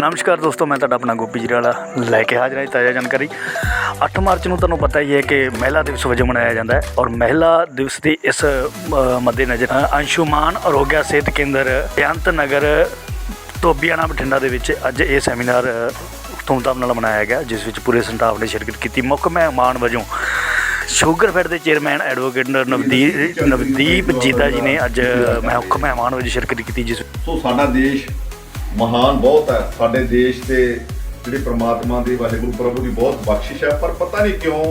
ਨਮਸਕਾਰ ਦੋਸਤੋ ਮੈਂ ਤੁਹਾਡਾ ਆਪਣਾ ਗੋਪੀ ਜੀਰਾਲਾ ਲੈ ਕੇ ਹਾਜ਼ਰ ਹਾਂ ਤਾਜ਼ਾ ਜਾਣਕਾਰੀ। 8 ਮਾਰਚ ਨੂੰ ਤੁਹਾਨੂੰ ਪਤਾ ਹੀ ਹੈ ਕਿ ਮਹਿਲਾ ਦਿਵਸ ਵਜੋਂ ਮਨਾਇਆ ਜਾਂਦਾ ਹੈ ਔਰ ਮਹਿਲਾ ਦਿਵਸ ਦੀ ਇਸ ਮੱਦੇਨਜ਼ਰ ਅ, ਅੰਸ਼ੁਮਾਨ ਆਰੋਗਿਆ ਸਿਹਤ ਕੇਂਦਰ ਬੇਅੰਤ ਨਗਰ ਧੋਬੀਆਣਾ ਬਠਿੰਡਾ ਦੇ ਵਿੱਚ ਅੱਜ ਇਹ ਸੈਮੀਨਾਰ ਧੂਮਧਾਮ ਨਾਲ ਮਨਾਇਆ ਗਿਆ ਜਿਸ ਵਿੱਚ ਪੂਰੇ ਸਟਾਫ ਨੇ ਸ਼ਿਰਕਤ ਕੀਤੀ। ਮੁੱਖ ਮਹਿਮਾਨ ਵਜੋਂ ਸ਼ੂਗਰਫੈਡ ਦੇ ਚੇਅਰਮੈਨ ਐਡਵੋਕੇਟ ਨਵਦੀਪ ਨਵਦੀਪ ਜੀਤਾ ਜੀ ਨੇ ਅੱਜ ਮੁੱਖ ਮਹਿਮਾਨ ਵਜੋਂ ਸ਼ਿਰਕਤ ਕੀਤੀ ਜਿਸ ਸੋ ਸਾਡਾ ਦੇਸ਼ ਮਹਾਨ ਬਹੁਤ ਹੈ। ਸਾਡੇ ਦੇਸ਼ ਤੇ ਜਿਹੜੇ ਪ੍ਰਮਾਤਮਾ ਦੀ ਵਾਹਿਗੁਰੂ ਪ੍ਰਭੂ ਦੀ ਬਹੁਤ ਬਖਸ਼ਿਸ਼ ਹੈ। ਪਰ ਪਤਾ ਨਹੀਂ ਕਿਉਂ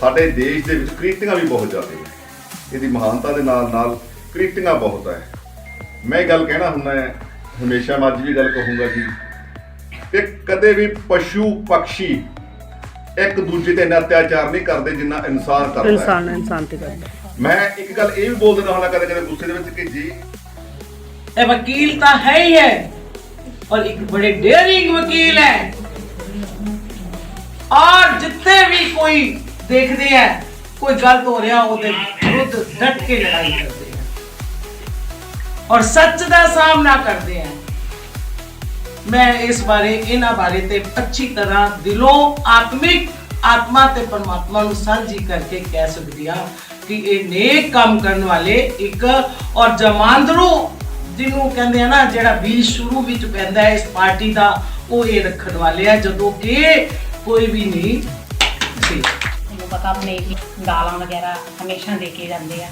ਸਾਡੇ ਦੇਸ਼ ਦੇ ਵਿੱਚ ਕ੍ਰਿਤੀਆਂ ਵੀ ਬਹੁਤ ਜ਼ਿਆਦਾ ਹੈ ਇਹਦੀ ਮਹਾਨਤਾ ਦੇ ਨਾਲ ਨਾਲ ਕ੍ਰਿਤੀਆਂ ਬਹੁਤ ਹੈ। ਮੈਂ ਇਹ ਗੱਲ ਕਹਿਣਾ ਹੁੰਦਾ ਹੈ ਹਮੇਸ਼ਾ ਮੈਂ ਅੱਜ ਵੀ ਗੱਲ ਕਹੂੰਗਾ ਜੀ ਕਿ ਕਦੇ ਵੀ ਪਸ਼ੂ ਪੰਛੀ ਇੱਕ ਦੂਜੇ ਤੇ ਇੰਨਾ ਅਤਿਆਚਾਰ ਨਹੀਂ ਕਰਦੇ ਜਿੰਨਾ ਇਨਸਾਨ ਕਰਦਾ ਹੈ। ਇਨਸਾਨ ਇਨਸਾਨ ਤੇ ਕਰਦਾ ਮੈਂ ਇੱਕ ਗੱਲ ਇਹ ਵੀ ਬੋਲ ਦਿੰਦਾ ਹੁੰਦਾ ਕਦੇ ਕਦੇ ਗੁੱਸੇ ਦੇ ਵਿੱਚ ਕਿ ਜੀ ਇਹ ਵਕੀਲ ਤਾਂ ਹੈ ਹੀ ਹੈ। और एक बड़े डेयरिंग वकील है और जितने भी कोई देखते हैं कोई गलत हो रहा ਉਹਦੇ ਵਿਰੁੱਧ ਡਟ ਕੇ ਲੜਾਈ ਕਰਦੇ हैं ਔਰ ਸੱਚ ਦਾ ਸਾਹਮਣਾ ਕਰਦੇ हैं ਮੈਂ ਇਸ ਬਾਰੇ ਇਹਨਾਂ ਬਾਰੇ ਤੇ ਅੱਛੀ ਤਰ੍ਹਾਂ ਦਿਲੋਂ ਆਤਮਿਕ ਆਤਮਾ ਤੇ ਪਰਮਾਤਮਾ ਨੂੰ ਸਾਂਝੀ ਕਰਕੇ ਕਹਿ ਸਕਦੀ ਹਾਂ ਕਿ ਇਹ ਨੇਕ ਕੰਮ ਕਰਨ ਵਾਲੇ ਇੱਕ ਔਰ ਜਮਾਂਦਰੂ ਜਿਹਨੂੰ ਕਹਿੰਦੇ ਆ ਨਾ, ਜਿਹੜਾ ਬੀਜ ਸ਼ੁਰੂ ਵਿੱਚ ਪੈਂਦਾ ਹੈ ਇਸ ਪਾਰਟੀ ਦਾ, ਉਹ ਇਹ ਰੱਖਣ ਵਾਲੇ ਆ, ਜਦੋਂ ਕਿ ਕੋਈ ਵੀ ਨਹੀਂ ਸੀ। ਤੁਹਾਨੂੰ ਪਤਾ ਆਪਣੇ ਦਾਲਾਂ ਵਗੈਰਾ ਹਮੇਸ਼ਾ ਦੇ ਕੇ ਜਾਂਦੇ ਆ,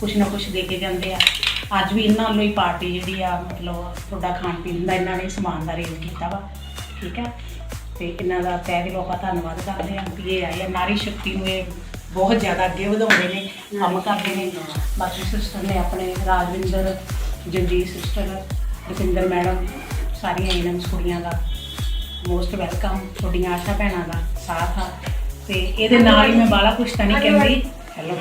ਕੁਛ ਨਾ ਕੁਛ ਦੇ ਕੇ ਜਾਂਦੇ ਆ। ਅੱਜ ਵੀ ਇਹਨਾਂ ਵੱਲੋਂ ਹੀ ਪਾਰਟੀ ਜਿਹੜੀ ਆ, ਮਤਲਬ ਤੁਹਾਡਾ ਖਾਣ ਪੀਣ ਦਾ ਇਹਨਾਂ ਨੇ ਸਮਾਨ ਦਾ ਅਰੇਂਜ ਕੀਤਾ ਵਾ, ਠੀਕ ਹੈ ਤੇ ਇਹਨਾਂ ਦਾ ਤਹਿ ਦਿਲੋਂ ਆਪਾਂ ਧੰਨਵਾਦ ਕਰਦੇ ਹਾਂ ਕਿ ਇਹ ਆਏ ਆ। ਨਾਰੀ ਸ਼ਕਤੀ ਨੂੰ ਇਹ ਬਹੁਤ ਜ਼ਿਆਦਾ ਅੱਗੇ ਵਧਾਉਂਦੇ ਨੇ, ਕੰਮ ਕਰਦੇ ਨੇ। ਬਾਕੀ ਸਿਸਟਰ ਨੇ ਆਪਣੇ ਰਾਜਵਿੰਦਰ ਜਗਜੀਤ ਸਿਸਟਰ ਰਸਿੰਦਰ ਮੈਡਮ ਸਾਰੀਆਂ ਇਹਨਾਂ ਕੁੜੀਆਂ ਦਾ ਮੋਸਟ ਵੈਲਕਮ ਤੁਹਾਡੀਆਂ ਆਸ਼ਾ ਭੈਣਾਂ ਦਾ ਸਾਥ ਆ। ਤੇ ਇਹਦੇ ਨਾਲ ਹੀ ਮੈਂ ਬਾਲਾ ਕੁਛ ਤਾਂ ਨਹੀਂ ਕਹਿੰਦੀ। ਹੈਲੋ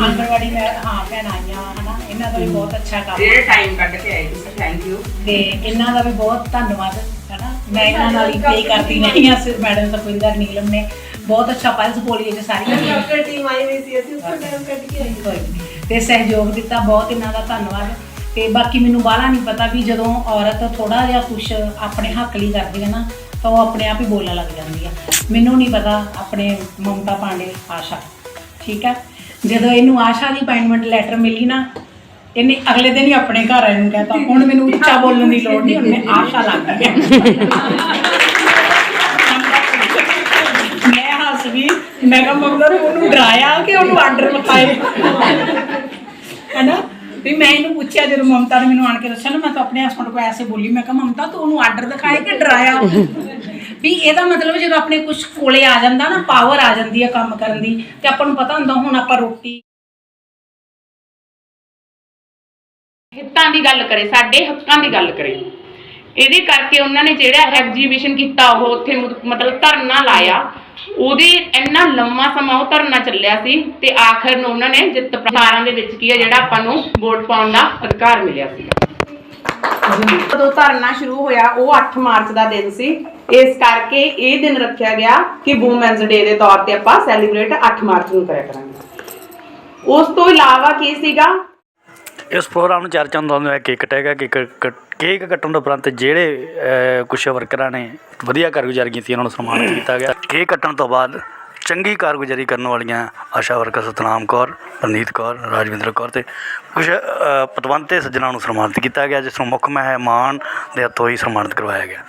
ਆਂਗਣਵਾੜੀ ਮੈਂ ਹਾਂ ਭੈਣਾਂ ਆਈਆਂ ਹਨਾ? ਇਹਨਾਂ ਦਾ ਵੀ ਬਹੁਤ ਅੱਛਾ ਕੰਮ ਡੇਢ ਟਾਈਮ ਕੱਢ ਕੇ ਆਏ ਤੁਸੀਂ ਥੈਂਕ ਯੂ ਤੇ ਇਹਨਾਂ ਦਾ ਵੀ ਬਹੁਤ ਧੰਨਵਾਦ ਹਨਾ? ਮੈਂ ਇਹਨਾਂ ਨਾਲ ਹੀ ਪੇ ਕਰਦੀ ਨਹੀਂ ਆ ਸਿਰ ਮੈਡਮ ਸੁਖਵਿੰਦਰ ਨੀਲਮ ਨੇ। ਬਹੁਤ ਅੱਛਾ ਪਲਸ ਪੋਲੀਏ ਚ ਸਾਰੀਆਂ। ਡਾਕਟਰ ਟੀਮ ਆਈ ਹੋਈ ਸੀ ਅਸੀਂ ਉਸ ਟਾਈਮ ਕੱਢ ਕੇ ਆਏ। ਕੋਈ ਨੀ। ਤੇ ਸਹਿਯੋਗ ਦਿੱਤਾ ਬਹੁਤ ਇਹਨਾਂ ਦਾ ਧੰਨਵਾਦ। ਤੇ ਬਾਕੀ ਮੈਨੂੰ ਬਾਹਲਾ ਨਹੀਂ ਪਤਾ ਵੀ ਜਦੋਂ ਔਰਤ ਥੋੜਾ ਜਿਹਾ ਕੁਛ ਆਪਣੇ ਹੱਕ ਲਈ ਕਰਦੀ ਹੈ ਨਾ ਤਾਂ ਉਹ ਆਪਣੇ ਆਪ ਹੀ ਬੋਲਣ ਲੱਗ ਜਾਂਦੀ ਆ। ਮੈਨੂੰ ਨਹੀਂ ਪਤਾ ਆਪਣੇ ਮਮਤਾ ਪਾਂਡੇ ਆਸ਼ਾ। ਠੀਕ ਹੈ? ਜਦੋਂ ਇਹਨੂੰ ਆਸ਼ਾ ਦੀ ਅਪਾਇੰਟਮੈਂਟ ਲੈਟਰ ਮਿਲੀ ਨਾ ਇਹਨੇ ਅਗਲੇ ਦਿਨ ਹੀ ਆਪਣੇ ਘਰ ਆਏ ਨੂੰ ਕਹਿੰਦਾ ਹੁਣ ਮੈਨੂੰ ਉੱਚਾ ਬੋਲਣ ਦੀ ਲੋੜ ਨਹੀਂ ਹੁਣ ਮੈਂ ਆਸ਼ਾ ਲੱਗ ਗਈ ਮੈਂ ਹੱਸ ਗਈ ਮੈਂ ਕਿਹਾ ਮਤਲਬ ਉਹਨੂੰ ਡਰਾਇਆ ਕਿ ਉਹਨੂੰ ਆਰਡਰ ਲਿਖਾਏ? ਹੈਨਾ? ਵੀ ਮੈਂ ਇਹਨੂੰ ਪੁੱਛਿਆ ਜਦੋਂ ਮਮਤਾ ਨੇ ਮੈਨੂੰ ਆਣ ਕੇ ਦੱਸਿਆ ਨਾ, ਮੈਂ ਤਾਂ ਆਪਣੇ ਹਸਬੰਡ ਕੋਲ ਐਸੇ ਬੋਲੀ, ਮੈਂ ਕਿਹਾ ਮਮਤਾ ਤੂੰ ਉਹਨੂੰ ਆਰਡਰ ਦਿਖਾਏ ਕਿ ਡਰਾਇਆ? ਵੀ ਇਹਦਾ ਮਤਲਬ ਜਦੋਂ ਆਪਣੇ ਕੁਝ ਕੋਲੇ ਆ ਜਾਂਦਾ ਨਾ ਪਾਵਰ ਆ ਜਾਂਦੀ ਹੈ ਕੰਮ ਕਰਨ ਦੀ, ਤੇ ਆਪਾਂ ਨੂੰ ਪਤਾ ਹੁੰਦਾ ਹੁਣ ਆਪਾਂ ਰੋਟੀ ਹਿੱਤਾਂ ਦੀ ਗੱਲ ਕਰੇ, ਸਾਡੇ ਹੱਕਾਂ ਦੀ ਗੱਲ ਕਰੇ। ਇਹਦੇ ਕਰਕੇ ਉਹਨਾਂ ਨੇ ਜਿਹੜਾ ਐਗਜੀਬਿਸ਼ਨ ਕੀਤਾ, ਉਹ ਉੱਥੇ ਮਤਲਬ ਧਰਨਾ ਲਾਇਆ। ਉਹਦੇ ਇੰਨਾ ਲੰਮਾ ਸਮਾਂ ਉਹ ਧਰਨਾ ਚੱਲਿਆ ਸੀ ਤੇ ਆਖਰ ਨੂੰ ਉਹਨਾਂ ਨੇ ਜਿੱਤ ਪ੍ਰਸਾਰਾਂ ਦੇ ਵਿੱਚ ਕੀ ਹੈ, ਜਿਹੜਾ ਆਪਾਂ ਨੂੰ ਵੋਟ ਪਾਉਣ ਦਾ ਅਧਿਕਾਰ ਮਿਲਿਆ ਸੀ। ਜਦੋਂ ਧਰਨਾ ਸ਼ੁਰੂ ਹੋਇਆ, ਉਹ 8 ਮਾਰਚ ਦਾ ਦਿਨ ਸੀ। ਇਸ ਕਰਕੇ ਇਹ ਦਿਨ ਰੱਖਿਆ ਗਿਆ ਕਿ ਵੂਮਨਸ ਡੇ ਦੇ ਤੌਰ ਤੇ ਆਪਾਂ ਸੈਲੀਬ੍ਰੇਟ 8 ਮਾਰਚ ਨੂੰ ਕਰਿਆ ਕਰਾਂਗੇ। ਉਸ ਤੋਂ ਇਲਾਵਾ ਕੀ ਸੀਗਾ? ਇਸ ਪ੍ਰੋਗਰਾਮ ਨੂੰ ਚਰਚਾ ਹੁੰਦਾ ਹੁੰਦਾ ਹੈ ਕੇਕ ਕਟੇਗਾ ਕੇਕ ਕੇਕ ਕੱਟਣ ਤੋਂ ਉਪਰੰਤ ਜਿਹੜੇ ਕੁਛ ਵਰਕਰਾਂ ਨੇ, ਵਧੀਆ ਕਾਰਗੁਜ਼ਾਰੀ ਕੀਤੀ ਉਹਨਾਂ ਨੂੰ ਸਨਮਾਨਿਤ ਕੀਤਾ ਗਿਆ। ਕੇਕ ਕੱਟਣ ਤੋਂ ਬਾਅਦ ਚੰਗੀ ਕਾਰਗੁਜ਼ਾਰੀ ਕਰਨ ਵਾਲੀਆਂ ਆਸ਼ਾ ਵਰਕਰ ਸਤਨਾਮ ਕੌਰ ਰਣਜੀਤ ਕੌਰ, ਰਾਜਵਿੰਦਰ ਕੌਰ ਤੇ ਕੁਝ ਪਤਵੰਤੇ ਸੱਜਣਾਂ ਨੂੰ ਸਨਮਾਨਿਤ ਕੀਤਾ ਗਿਆ, ਜਿਸ ਨੂੰ ਮੁੱਖ ਮਹਿਮਾਨ ਦੇ ਹੱਥੋਂ ਹੀ ਸਨਮਾਨਿਤ ਕਰਵਾਇਆ ਗਿਆ।